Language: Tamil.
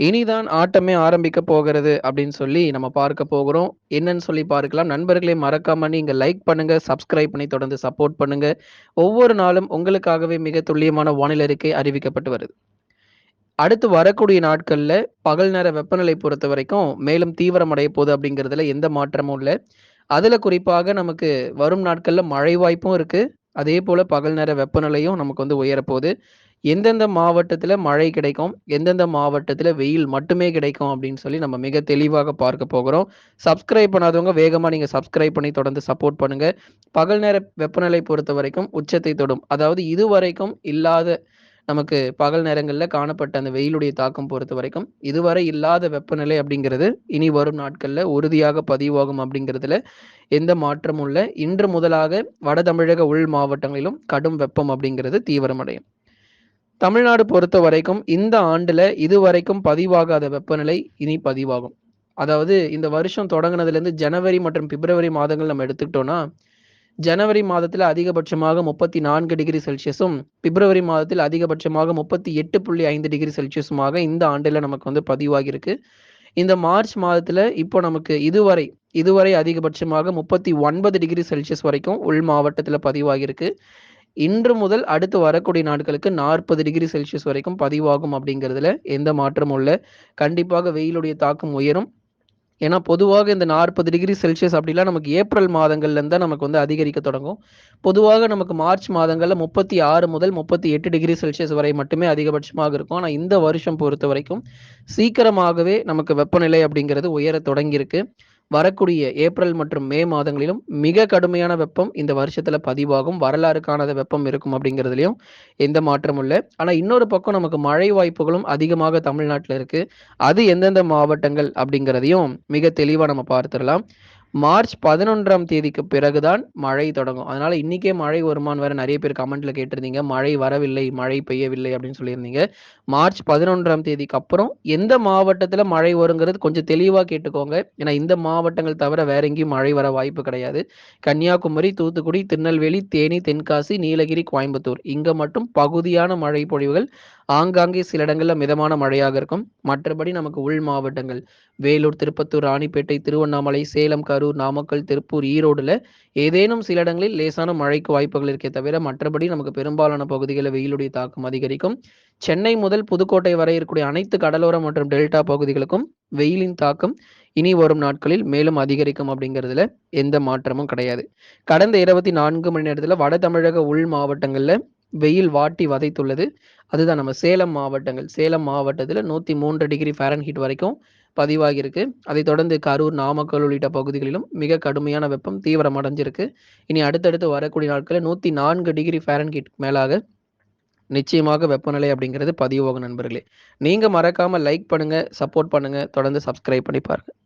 இனிதான் ஆட்டமே ஆரம்பிக்க போகிறது அப்படின்னு சொல்லி நம்ம பார்க்க போகிறோம். என்னன்னு சொல்லி பார்க்கலாம். நண்பர்களே மறக்காம நீங்க லைக் பண்ணுங்க சப்ஸ்கிரைப் பண்ணி தொடர்ந்து சப்போர்ட் பண்ணுங்க. ஒவ்வொரு நாளும் உங்களுக்காகவே மிக துல்லியமான வானிலை அறிக்கை அறிவிக்கப்பட்டு வருது. அடுத்து வரக்கூடிய நாட்கள்ல பகல் நேர வெப்பநிலை பொறுத்த வரைக்கும் மேலும் தீவிரமடைய போகுது அப்படிங்கிறதுல எந்த மாற்றமும் இல்லை. அதுல குறிப்பாக நமக்கு வரும் நாட்கள்ல மழை வாய்ப்பும் இருக்கு. அதே போல பகல் நேர வெப்பநிலையும் நமக்கு வந்து உயரப்போகுது. எந்தெந்த மாவட்டத்தில் மழை கிடைக்கும்? எந்தெந்த மாவட்டத்தில் வெயில் மட்டுமே கிடைக்கும் அப்படின்னு சொல்லி நம்ம மிக தெளிவாக பார்க்க போகிறோம். சப்ஸ்கிரைப் பண்ணாதவங்க வேகமாக நீங்கள் சப்ஸ்கிரைப் பண்ணி தொடர்ந்து சப்போர்ட் பண்ணுங்கள் பகல் நேர வெப்பநிலை பொறுத்த வரைக்கும் உச்சத்தை தொடும். அதாவது இதுவரைக்கும் இல்லாத நமக்கு பகல் நேரங்களில் காணப்பட்ட அந்த வெயிலுடைய தாக்கம் பொறுத்த வரைக்கும் இதுவரை இல்லாத வெப்பநிலை அப்படிங்கிறது இனி வரும் நாட்களில் உறுதியாக பதிவாகும் அப்படிங்கிறதுல எந்த மாற்றமும் இல்லை. இன்று முதலாக வட தமிழக உள் மாவட்டங்களிலும் கடும் வெப்பம் அப்படிங்கிறது தீவிரமடையும். தமிழ்நாடு பொறுத்த வரைக்கும் இந்த ஆண்டுல இதுவரைக்கும் பதிவாகாத வெப்பநிலை இனி பதிவாகும். அதாவது இந்த வருஷம் தொடங்கினதுலேருந்து ஜனவரி மற்றும் பிப்ரவரி மாதங்கள் நம்ம எடுத்துக்கிட்டோம்னா ஜனவரி மாதத்தில் அதிகபட்சமாக முப்பத்தி நான்கு டிகிரி செல்சியஸும் பிப்ரவரி மாதத்தில் அதிகபட்சமாக முப்பத்தி எட்டு புள்ளி ஐந்து டிகிரி செல்சியஸுமாக இந்த ஆண்டில் நமக்கு வந்து பதிவாகியிருக்கு. இந்த மார்ச் மாதத்தில் இப்போ நமக்கு இதுவரை இதுவரை அதிகபட்சமாக முப்பத்தி ஒன்பது டிகிரி செல்சியஸ் வரைக்கும் உள் மாவட்டத்தில் பதிவாகியிருக்கு. இன்று முதல் அடுத்து வரக்கூடிய நாட்களுக்கு நாற்பது டிகிரி செல்சியஸ் வரைக்கும் பதிவாகும் அப்படிங்கிறதுல எந்த மாற்றமும் இல்லை. கண்டிப்பாக வெயிலுடைய தாக்கம் உயரும். ஏன்னா பொதுவாக இந்த நாற்பது டிகிரி செல்சியஸ் அப்படிலாம் நமக்கு ஏப்ரல் மாதங்கள்லேருந்து தான் நமக்கு வந்து அதிகரிக்க தொடங்கும். பொதுவாக நமக்கு மார்ச் மாதங்களில் முப்பத்தி ஆறு முதல் முப்பத்தி எட்டு டிகிரி செல்சியஸ் வரை மட்டுமே அதிகபட்சமாக இருக்கும். ஆனால் இந்த வருஷம் பொறுத்த வரைக்கும் சீக்கிரமாகவே நமக்கு வெப்பநிலை அப்படிங்கிறது உயர தொடங்கியிருக்கு. வரக்கூடிய ஏப்ரல் மற்றும் மே மாதங்களிலும் மிக கடுமையான வெப்பம் இந்த வருஷத்துல பதிவாகும். வரலாறு காணாத வெப்பம் இருக்கும் அப்படிங்கிறதுலையும் எந்த மாற்றமும் இல்லை. ஆனா இன்னொரு பக்கம் நமக்கு மழை வாய்ப்புகளும் அதிகமாக தமிழ்நாட்டில் இருக்கு. அது எந்தெந்த மாவட்டங்கள் அப்படிங்கிறதையும் மிக தெளிவா நம்ம பார்த்துடலாம். மார்ச் பதினொன்றாம் தேதிக்கு பிறகுதான் மழை தொடங்கும். அதனால இன்னைக்கே மழை வருமானு வேற நிறைய பேர் கமெண்ட்ல கேட்டிருந்தீங்க. மழை வரவில்லை மழை பெய்யவில்லை அப்படின்னு சொல்லியிருந்தீங்க. மார்ச் பதினொன்றாம் தேதிக்கு அப்புறம் எந்த மாவட்டத்துல மழை வருங்கிறது கொஞ்சம் தெளிவா கேட்டுக்கோங்க. ஏன்னா இந்த மாவட்டங்கள் தவிர வேற எங்கேயும் மழை வர வாய்ப்பு கிடையாது. கன்னியாகுமரி தூத்துக்குடி திருநெல்வேலி தேனி தென்காசி நீலகிரி கோயம்புத்தூர். இங்க மட்டும் பகுதியான மழை பொழிவுகள் ஆங்காங்கே சில இடங்களில் மிதமான மழையாக இருக்கும். மற்றபடி நமக்கு உள் மாவட்டங்கள் வேலூர் திருப்பத்தூர் ராணிப்பேட்டை திருவண்ணாமலை சேலம் கரூர் நாமக்கல் திருப்பூர் ஈரோடுல ஏதேனும் சில இடங்களில் லேசான மழைக்கு வாய்ப்புகள் இருக்கே தவிர மற்றபடி நமக்கு பெரும்பாலான பகுதிகளில் வெயிலுடைய தாக்கம் அதிகரிக்கும். சென்னை முதல் புதுக்கோட்டை வரை இருக்கக்கூடிய அனைத்து கடலோர மற்றும் டெல்டா பகுதிகளுக்கும் வெயிலின் தாக்கம் இனி வரும் நாட்களில் மேலும் அதிகரிக்கும் அப்படிங்கிறதுல எந்த மாற்றமும் கிடையாது. கடந்த இருபத்தி நான்கு மணி நேரத்தில் வட தமிழக உள் மாவட்டங்களில் வெயில் வாட்டி வதைத்துள்ளது. அதுதான் நம்ம சேலம் மாவட்டங்கள். சேலம் மாவட்டத்தில் நூற்றி மூன்று டிகிரி ஃபேரன்ஹீட் வரைக்கும் பதிவாகியிருக்கு. அதை தொடர்ந்து கரூர் நாமக்கல் உள்ளிட்ட பகுதிகளிலும் மிக கடுமையான வெப்பம் தீவிரம் அடைஞ்சிருக்கு இனி அடுத்தடுத்து வரக்கூடிய நாட்களில் நூற்றி நான்கு டிகிரி ஃபேரன்ஹீட் மேலாக நிச்சயமாக வெப்பநிலை அப்படிங்கிறது பதிவாகும் நண்பர்களே. நீங்கள் மறக்காமல் லைக் பண்ணுங்கள் சப்போர்ட் பண்ணுங்கள் தொடர்ந்து சப்ஸ்கிரைப் பண்ணி பாருங்கள்